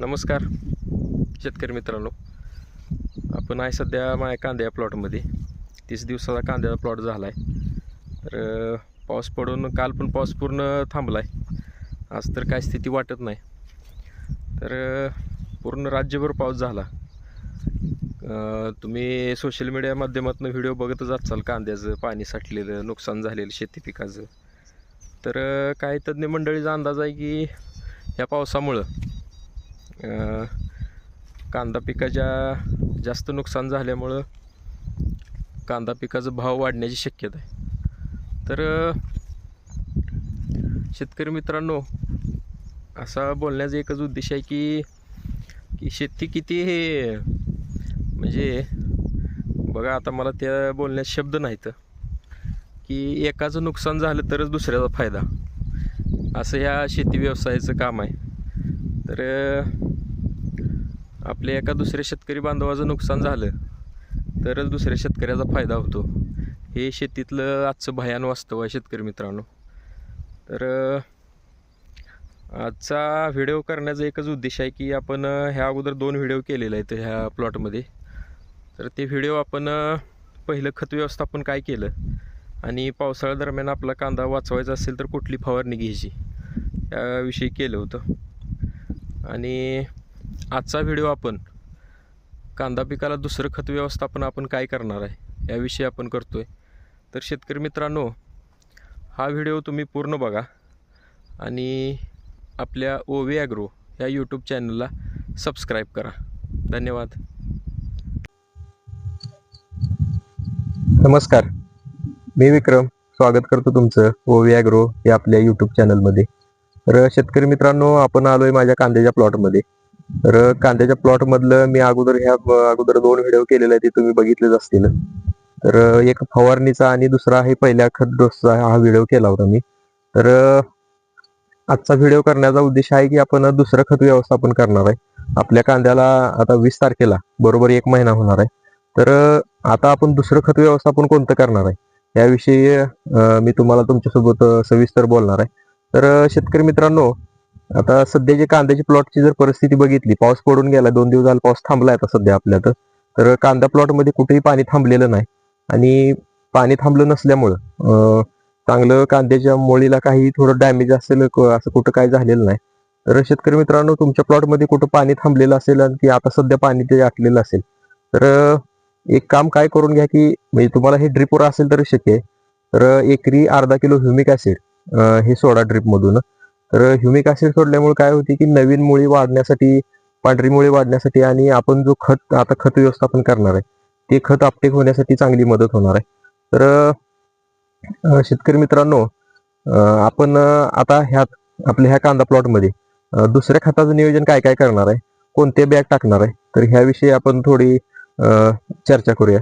नमस्कार शेतकरी मित्रांनो. आपण आहे सध्या माझ्या कांद्या प्लॉटमध्ये तीस दिवसाचा कांद्याचा प्लॉट झाला आहे तर पाऊस पडून काल पण पाऊस पूर्ण थांबला आहे आज तर काय स्थिती वाटत नाही. तर पूर्ण राज्यभर पाऊस झाला. तुम्ही सोशल मीडिया माध्यमातून व्हिडिओ बघतच असाल कांद्याचं पाणी साठलेलं नुकसान झालेलं शेती पिकाचं. तर काही तज्ज्ञ मंडळीचा अंदाज आहे की ह्या पावसामुळं कांदा पिकाच्या जास्त नुकसान झाल्यामुळं कांदा पिकाचा भाव वाढण्याची शक्यता आहे. तर शेतकरी मित्रांनो असा बोलण्याचा एकच उद्देश आहे की की शेती किती हे म्हणजे बघा आता मला त्या बोलण्यात शब्द नाहीत. की एकाचं नुकसान झालं तरच दुसऱ्याचा फायदा. असं ह्या शेती व्यवसायाचं काम आहे. तर आपल्या एका दुसऱ्या शेतकरी बांधवाचं नुकसान झालं तरच दुसऱ्या शेतकऱ्याचा फायदा होतो. हे शेतीतलं आजचं भयान वास्तव आहे शेतकरी मित्रांनो. तर आजचा व्हिडिओ करण्याचा एकच उद्देश आहे की आपण ह्या अगोदर दोन व्हिडिओ केलेले आहेत ह्या प्लॉटमध्ये. तर ते व्हिडिओ आपण पहिलं खत व्यवस्थापन काय केलं आणि पावसाळ्यादरम्यान आपला कांदा वाचवायचा असेल तर कुठली फवारणी घ्यायची याविषयी केलं होतं. आणि आजचा व्हिडिओ आपण कांदा पिकाला दुसरं खत व्यवस्थापन आपण काय करणार आहे याविषयी आपण करतो आहे तर शेतकरी मित्रांनो हा व्हिडिओ तुम्ही पूर्ण बघा आणि आपल्या ओवी ॲग्रो या यूट्यूब चॅनलला सबस्क्राईब करा. धन्यवाद. नमस्कार. मी विक्रम. स्वागत करतो तुमचं ओवी ॲग्रो या आपल्या यूट्यूब चॅनलमध्ये तर शेतकरी मित्रांनो आपण आलोय माझ्या कांद्याच्या प्लॉटमध्ये तर कांद्याच्या प्लॉट मधलं मी अगोदर ह्या अगोदर दोन व्हिडिओ केलेले आहेत ते तुम्ही बघितलेच असतील. तर एक फवारणीचा आणि दुसरा आहे पहिल्या खत डोसचा हा व्हिडिओ केला होता मी. तर आजचा व्हिडिओ करण्याचा उद्देश आहे की आपण दुसरं खत व्यवस्थापन करणार आहे. आपल्या कांद्याला आता वीस तारखेला बरोबर एक महिना होणार आहे. तर आता आपण दुसरं खत व्यवस्थापन कोणतं करणार आहे? याविषयी मी तुम्हाला तुमच्यासोबत सविस्तर बोलणार आहे. तर शेतकरी मित्रांनो आता सध्या जे कांद्याची प्लॉटची जर परिस्थिती बघितली पाऊस पडून गेला दोन दिवस झाला पाऊस थांबलाय आता सध्या आपल्या तर कांदा प्लॉटमध्ये कुठेही पाणी थांबलेलं नाही. आणि पाणी थांबलं नसल्यामुळं चांगलं कांद्याच्या मुळीला काही थोडं डॅमेज असेल असं कुठं काही झालेलं नाही. तर शेतकरी मित्रांनो तुमच्या प्लॉटमध्ये कुठं पाणी थांबलेलं असेल आणि की आता सध्या पाणी ते आटलेलं असेल तर एक काम काय करून घ्या की म्हणजे तुम्हाला हे ड्रिपवर असेल तरी शक्य आहे. तर एकरी अर्धा किलो ह्युमिक ऍसिड हे सोडा ड्रिप मधून. तर ह्युमिक ऍसिड सोडल्यामुळे काय होते की नवीन मुळी वाढण्यासाठी पांढरी मुळी वाढण्यासाठी आणि आपण जो खत आता खत व्यवस्थापन करणार आहे ते खत आपटेक होण्यासाठी चांगली मदत होणार आहे. तर शेतकरी मित्रांनो आपण आता ह्यात आपल्या ह्या कांदा प्लॉटमध्ये दुसऱ्या खताचं नियोजन काय काय करणार आहे कोणते बॅग टाकणार आहे तर ह्याविषयी आपण थोडी चर्चा करूया.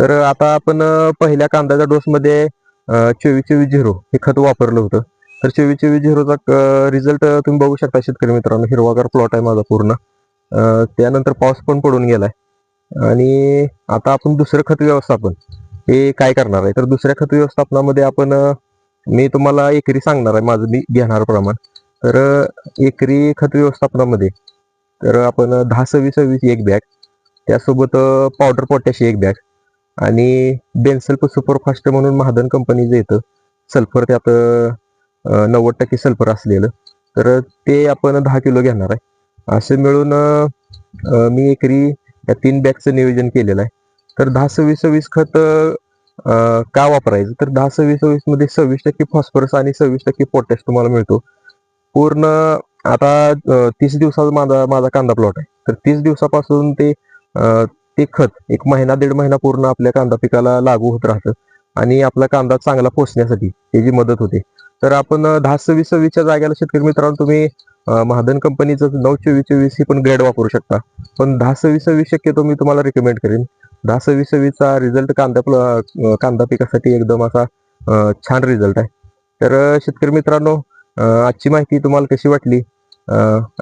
तर आता आपण पहिल्या कांद्याच्या डोसमध्ये चोवीस चोवीस झिरो हे खत वापरलं होतं. तर चोवीस चोवीस झिरोचा रिझल्ट तुम्ही बघू शकता शेतकरी मित्रांनो हिरवागार प्लॉट आहे माझा पूर्ण. त्यानंतर पाऊस पण पडून गेलाय. आणि आता आपण दुसरं खत व्यवस्थापन. हे काय करणार आहे? तर दुसऱ्या खत व्यवस्थापनामध्ये आपण मी तुम्हाला एकरी सांगणार आहे माझं मी घेणार प्रमाण. तर एकरी खत व्यवस्थापनामध्ये तर आपण दहा सव्वीस सव्वीस एक बॅग त्यासोबत पावडर पोटॅश एक बॅग आणि बेनसल्फ सुपरफास्ट म्हणून महादन कंपनीचं येतं सल्फर त्यात नव्वद टक्के सल्फर असलेलं. तर ते आपण दहा किलो घेणार आहे. असे मिळून मी एकरी या तीन बॅगचं नियोजन केलेलं आहे. तर दहा सव्वीस सव्वीस खत का वापरायचं? तर दहा सव्वीस सव्वीसमध्ये सव्वीस टक्के फॉस्फरस आणि सव्वीस टक्के पोटॅश तुम्हाला मिळतो. पूर्ण आता तीस दिवसाचा माझा माझा कांदा प्लॉट आहे. तर तीस दिवसापासून ते ते खत एक महिना दीड महिना पूर्ण आपल्या कांदा पिकाला लागू होत राहतं. आणि आपला कांदा चांगला पोचण्यासाठी त्याची मदत होते. तर आपण दहा सव्वीस सव्वीसच्या जागेला शेतकरी मित्रांनो तुम्ही महाधन महादन कंपनीचं नऊ चोवीस चोवीस ही पण ग्रेड वापरू शकता. पण दहा सव्वीस सव्वीस शक्यतो मी तुम्हाला रिकमेंड करेन. दहा सव्वीस सव्वीसचा रिझल्ट कांदा प्ल- कांदा पिकासाठी एकदम असा छान रिझल्ट आहे. तर शेतकरी मित्रांनो आजची माहिती तुम्हाला कशी वाटली?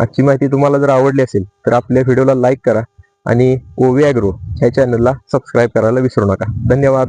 आजची माहिती तुम्हाला जर आवडली असेल तर आपल्या व्हिडिओला लाईक करा. आणि ओवी ॲग्रो ह्या चॅनलला सबस्क्राईब करायला विसरू नका. धन्यवाद.